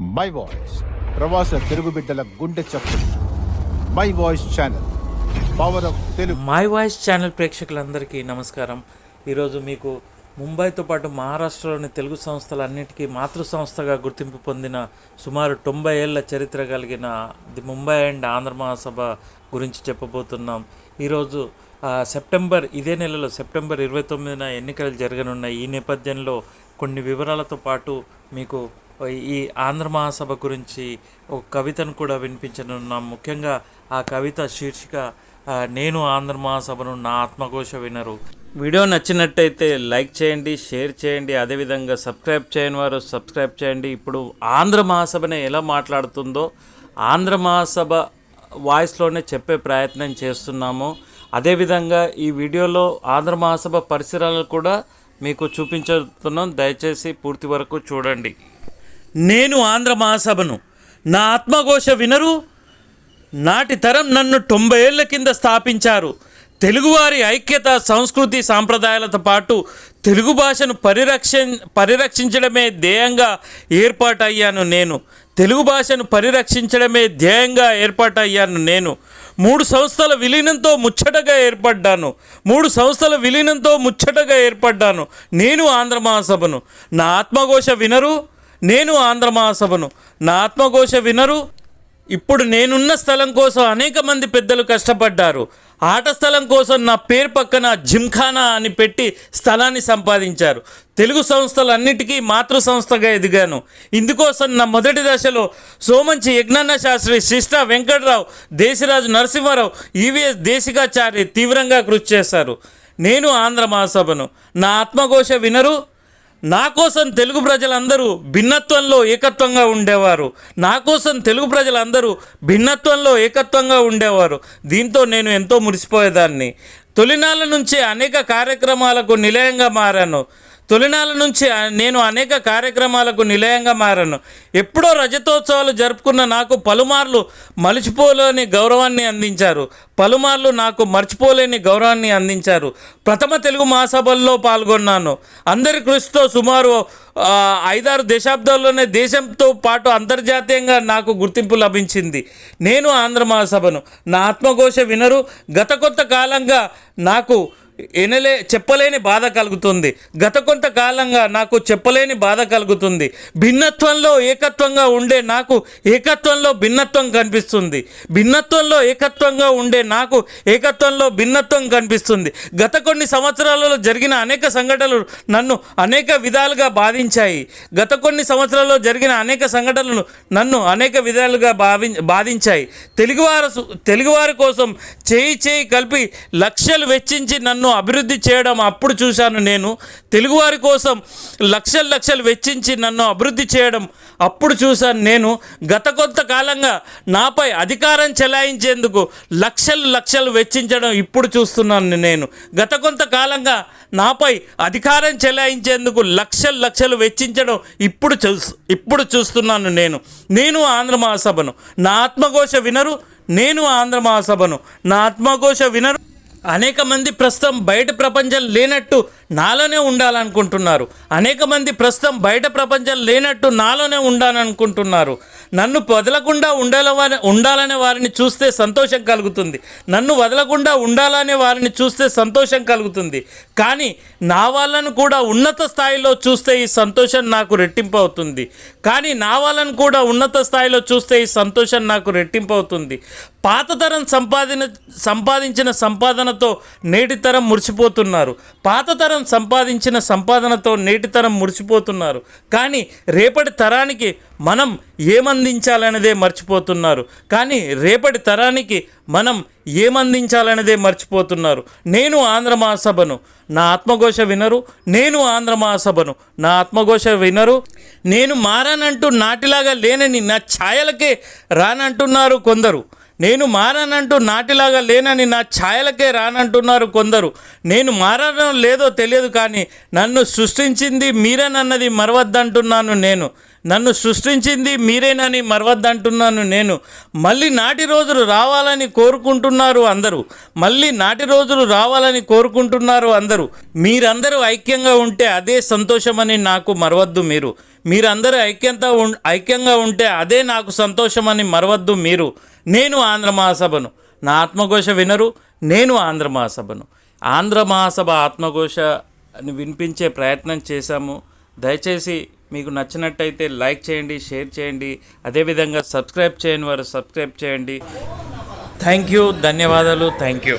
My voice ప్రవాస తెలుగు బిడ్డల గుండె చప్పుడు. My voice channel power of Telugu my voice channel ప్రేక్షకులందరికీ నమస్కారం. ఈరోజు మీకు ముంబైతో పాటు మహారాష్ట్రలోని తెలుగు సంస్థలన్నిటికీ మాతృ సంస్థగా గుర్తింపు పొందిన సుమారు తొంభై ఏళ్ళ చరిత్ర కలిగిన ది ముంబై అండ్ ఆంధ్ర మహాసభ గురించి చెప్పబోతున్నాం. ఈరోజు సెప్టెంబర్ ఇదే నెలలో సెప్టెంబర్ ఇరవై తొమ్మిదిన ఎన్నికలు జరగనున్నాయి ఈ నేపథ్యంలో కొన్ని వివరాలతో పాటు మీకు ఈ ఆంధ్ర మహాసభ గురించి ఒక కవితను కూడా వినిపించనున్నాం. ముఖ్యంగా ఆ కవిత శీర్షిక నేను ఆంధ్ర మహాసభను నా ఆత్మఘోష వినరు. వీడియో నచ్చినట్టయితే లైక్ చేయండి షేర్ చేయండి అదేవిధంగా సబ్స్క్రైబ్ చేయని వారు సబ్స్క్రైబ్ చేయండి. ఇప్పుడు ఆంధ్ర మహాసభనే ఎలా మాట్లాడుతుందో ఆంధ్ర మహాసభ వాయిస్లోనే చెప్పే ప్రయత్నం చేస్తున్నాము. అదేవిధంగా ఈ వీడియోలో ఆంధ్ర మహాసభ పరిసరాలు కూడా మీకు చూపించుతున్నాం దయచేసి పూర్తి వరకు చూడండి. నేను ఆంధ్ర మహాసభను. నా ఆత్మఘోష వినరు. నాటి తరం నన్ను తొంభై ఏళ్ళ కింద స్థాపించారు. తెలుగువారి ఐక్యత సంస్కృతి సాంప్రదాయాలతో పాటు తెలుగు భాషను పరిరక్ష పరిరక్షించడమే ధ్యేయంగా ఏర్పాటయ్యాను నేను. తెలుగు భాషను పరిరక్షించడమే ధ్యేయంగా ఏర్పాటయ్యాను నేను. మూడు సంస్థల విలీనంతో ముచ్చటగా ఏర్పడ్డాను. మూడు సంస్థల విలీనంతో ముచ్చటగా ఏర్పడ్డాను. నేను ఆంధ్ర మహాసభను. నా ఆత్మఘోష వినరు. నేను ఆంధ్ర మహాసభను. నా ఆత్మఘోష వినరు. ఇప్పుడు నేనున్న స్థలం కోసం అనేక మంది పెద్దలు కష్టపడ్డారు. ఆట స్థలం కోసం నా పేరు పక్కన జిమ్ఖానా అని పెట్టి స్థలాన్ని సంపాదించారు. తెలుగు సంస్థలన్నిటికీ మాతృ సంస్థగా ఎదిగాను. ఇందుకోసం నా మొదటి దశలో సోమంచి యజ్ఞన్న శాస్త్రి శిష్ట వెంకటరావు దేశరాజు నరసింహారావు ఈవీఎస్ దేశికాచారి తీవ్రంగా కృషి చేశారు. నేను ఆంధ్ర మహాసభను. నా ఆత్మఘోష వినరు. నా కోసం తెలుగు ప్రజలందరూ భిన్నత్వంలో ఏకత్వంగా ఉండేవారు. నా కోసం తెలుగు ప్రజలందరూ భిన్నత్వంలో ఏకత్వంగా ఉండేవారు. దీంతో నేను ఎంతో మురిసిపోయేదాన్ని. తొలినాళ్ళ నుంచి అనేక కార్యక్రమాలకు నిలయంగా మారాను. తొలినాళ్ళ నుంచి నేను అనేక కార్యక్రమాలకు నిలయంగా మారాను. ఎప్పుడో రజతోత్సవాలు జరుపుకున్న నాకు పలుమార్లు మలిచిపోలేని గౌరవాన్ని అందించారు. పలుమార్లు నాకు మర్చిపోలేని గౌరవాన్ని అందించారు. ప్రథమ తెలుగు మహాసభల్లో పాల్గొన్నాను. అందరి కృషితో సుమారు ఐదారు దశాబ్దాల్లోనే దేశంతో పాటు అంతర్జాతీయంగా నాకు గుర్తింపు లభించింది. నేను ఆంధ్ర మహాసభను. నా ఆత్మఘోష వినరు. గత కొత్త కాలంగా నాకు ఎనలే చెప్పలేని బాధ కలుగుతుంది. గత కొంతకాలంగా నాకు చెప్పలేని బాధ కలుగుతుంది. భిన్నత్వంలో ఏకత్వంగా ఉండే నాకు ఏకత్వంలో భిన్నత్వం కనిపిస్తుంది. భిన్నత్వంలో ఏకత్వంగా ఉండే నాకు ఏకత్వంలో భిన్నత్వం కనిపిస్తుంది. గత కొన్ని సంవత్సరాలలో జరిగిన అనేక సంఘటనలు నన్ను అనేక విధాలుగా బాధించాయి. గత కొన్ని సంవత్సరాల్లో జరిగిన అనేక సంఘటనలు నన్ను అనేక విధాలుగా బావి బాధించాయి. తెలుగువారు తెలుగువారి కోసం చేయి చేయి కలిపి లక్షలు వెచ్చించి నన్ను అభివృద్ధి చేయడం అప్పుడు చూశాను నేను. తెలుగువారి కోసం లక్షలు లక్షలు వెచ్చించి నన్ను అభివృద్ధి చేయడం అప్పుడు చూశాను నేను. గత కొంతకాలంగా నాపై అధికారం చెలాయించేందుకు లక్షలు లక్షలు వెచ్చించడం ఇప్పుడు చూస్తున్నాను నేను. గత కొంతకాలంగా నాపై అధికారం చెలాయించేందుకు లక్షలు లక్షలు వెచ్చించడం ఇప్పుడు చూ ఇప్పుడు చూస్తున్నాను నేను. నేను ఆంధ్ర మహాసభను నా ఆత్మఘోష వినరు నేను ఆంధ్ర మహాసభను. నా ఆత్మఘోష వినరు. అనేక మంది ప్రస్తుతం బయట ప్రపంచం లేనట్టు నాలోనే ఉండాలనుకుంటున్నారు. అనేక మంది ప్రస్తుతం బయట ప్రపంచం లేనట్టు నాలోనే ఉండాలనుకుంటున్నారు. నన్ను వదలకుండా ఉండాలని ఉండాలనే వారిని చూస్తే సంతోషం కలుగుతుంది. నన్ను వదలకుండా ఉండాలనే వారిని చూస్తే సంతోషం కలుగుతుంది. కానీ నా వాళ్ళను కూడా ఉన్నత స్థాయిలో చూస్తే ఈ సంతోషం నాకు రెట్టింపు అవుతుంది కానీ నా వాళ్ళను కూడా ఉన్నత స్థాయిలో చూస్తే ఈ సంతోషం నాకు రెట్టింపు అవుతుంది పాతతరం సంపాదిన సంపాదించిన సంపాదన సంపాదనతో నేటి తరం మురిసిపోతున్నారు. పాత తరం సంపాదించిన సంపాదనతో నేటి తరం మురిసిపోతున్నారు. కానీ రేపటి తరానికి మనం ఏమందించాలనేదే మర్చిపోతున్నారు. కానీ రేపటి తరానికి మనం ఏమందించాలనేదే మర్చిపోతున్నారు. నేను ఆంధ్ర మహాసభను నా ఆత్మఘోష వినరు. నేను ఆంధ్ర మహాసభను నా ఆత్మఘోష వినరు. నేను మారానంటూ నాటిలాగా లేనని నా ఛాయలకే రానంటున్నారు కొందరు. నేను మారానంటూ నాటిలాగా లేనని నా ఛాయలకే రానంటున్నారు కొందరు. నేను మారడం లేదో తెలియదు కానీ నన్ను సృష్టించింది మీరేనన్నది మరవద్దంటున్నాను నేను. నన్ను సృష్టించింది మీరేనని మరవద్దంటున్నాను నేను. మళ్ళీ నాటి రోజులు రావాలని కోరుకుంటున్నారు అందరూ. మళ్ళీ నాటి రోజులు రావాలని కోరుకుంటున్నారు అందరూ. మీరందరూ ఐక్యంగా ఉంటే అదే సంతోషమని నాకు మరవద్దు మీరు. మీరందరూ ఐక్యంతో ఉం- ఐక్యంగా ఉంటే అదే నాకు సంతోషమని మరవద్దు మీరు. నేను ఆంధ్ర మహాసభను. నా ఆత్మఘోష వినరు నేను ఆంధ్ర మహాసభను. ఆంధ్ర మహాసభ ఆత్మఘోష అని వినిపించే ప్రయత్నం చేశాము. దయచేసి మీకు నచ్చినట్టయితే లైక్ చేయండి షేర్ చేయండి. అదేవిధంగా సబ్స్క్రైబ్ చేయని వారు సబ్స్క్రైబ్ చేయండి. థ్యాంక్ యూ ధన్యవాదాలు థ్యాంక్ యూ.